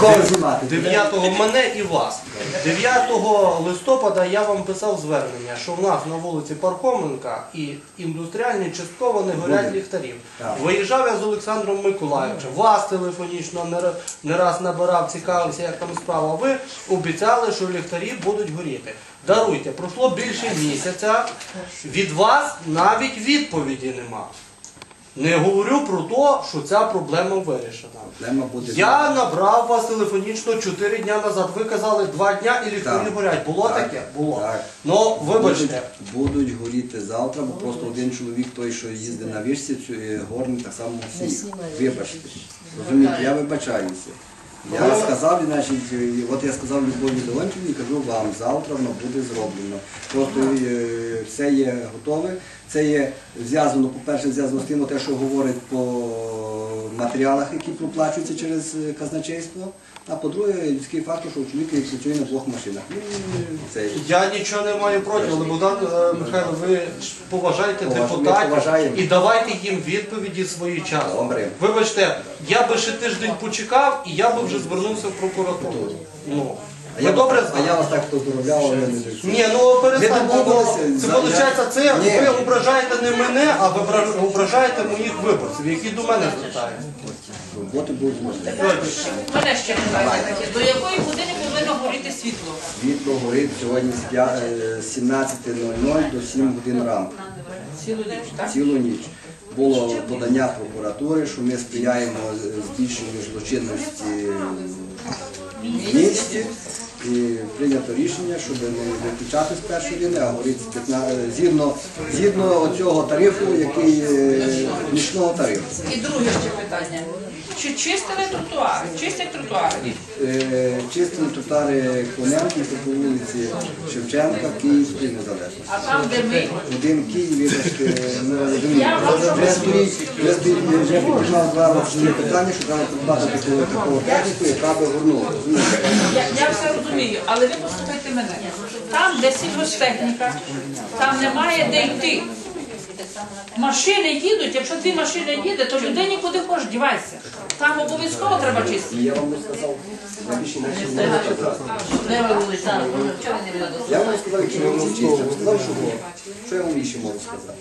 Кого знімати? 9 мене і вас. 9 листопада я вам писав звернення, що в нас на вулиці Пархоменка і індустріальні частково не горять ліхтарів. Виїжджав я з Олександром Миколаївичем, вас телефонічно не не раз набирав, цікавився, як там справа. Ви обіцяли, що ліхтарі будуть горіти. Даруйте, пройшло більше місяця. Від вас навіть відповіді нема. Не говорю про те, що ця проблема вирішена. Проблема буде. Я набрав вас телефонічно 4 дня назад. Ви казали 2 дня і ліхтарі не горять. Було Так. таке? Було. Так. Ну, вибачте. Будуть, будуть горіти завтра, бо просто один чоловік, той, що їздить на вишці, е, горний так само сніг. Вибачте. Розумієте, я вибачаюся. Я сказав, значить, е, от я сказав Любові Леонтівні, кажу вам, завтра воно буде зроблено. Просто е, все є готове. Це є зв'язано, по-перше, зв'язано з тим, те, що говорить по матеріалах, які проплачуються через е, казначейство. А по-друге, людський фактор, що чоловік працює на двох машинах. Це Я нічого не маю проти, але Богдан е, Михайло, ви ж поважайте Поваж- ми депутатів і давайте їм відповіді своєчасно. Добре. Вибачте, я би ще тиждень почекав і я би вже звернувся в прокуратуру. Ну, А я, добре а я вас так поздоровляв, але не дивлюся. Ні, ну. Ми домовилися. ну, Це виходить, це ви ображаєте не мене, а ви обра- ображаєте моїх виборців, які до мене звертаються. Роботи будуть можливі. Мене ще питання таке. До якої години повинно горіти світло? Світло горить сьогодні з п'я- е, з 17.00 до 7 годин ранку. Цілу ніч, так? Цілу ніч. Було подання прокуратури, що ми сприяємо е, збільшенню злочинності в місті. І прийнято рішення, щоб не виключати з першої години, а говорити з 15, згідно, згідно цього тарифу, який е, нічного тарифу. І друге ще питання. Чи чистили тротуари? Чистять тротуари? Е, Чистили тротуари Коненки по вулиці Шевченка, Київської незалежності. А там, де ми, Один Київ, вибачте, розумію. Вже стоїть, вже стоїть, вже два питання, що треба придбати такого техніку, яка би горнула. я, я все розумію, але ви послухайте мене. Там, де сільгостехніка, там немає де йти. Машини їдуть, якщо дві машини їде, то людей нікуди хочеш, дівайся. Там обов'язково треба чистити. Я вам не сказав, я більше не можу сказати. Де ви були там? Я вам не сказав, ви мовчите, я вам сказав, що було. Що я вам ще можу сказати?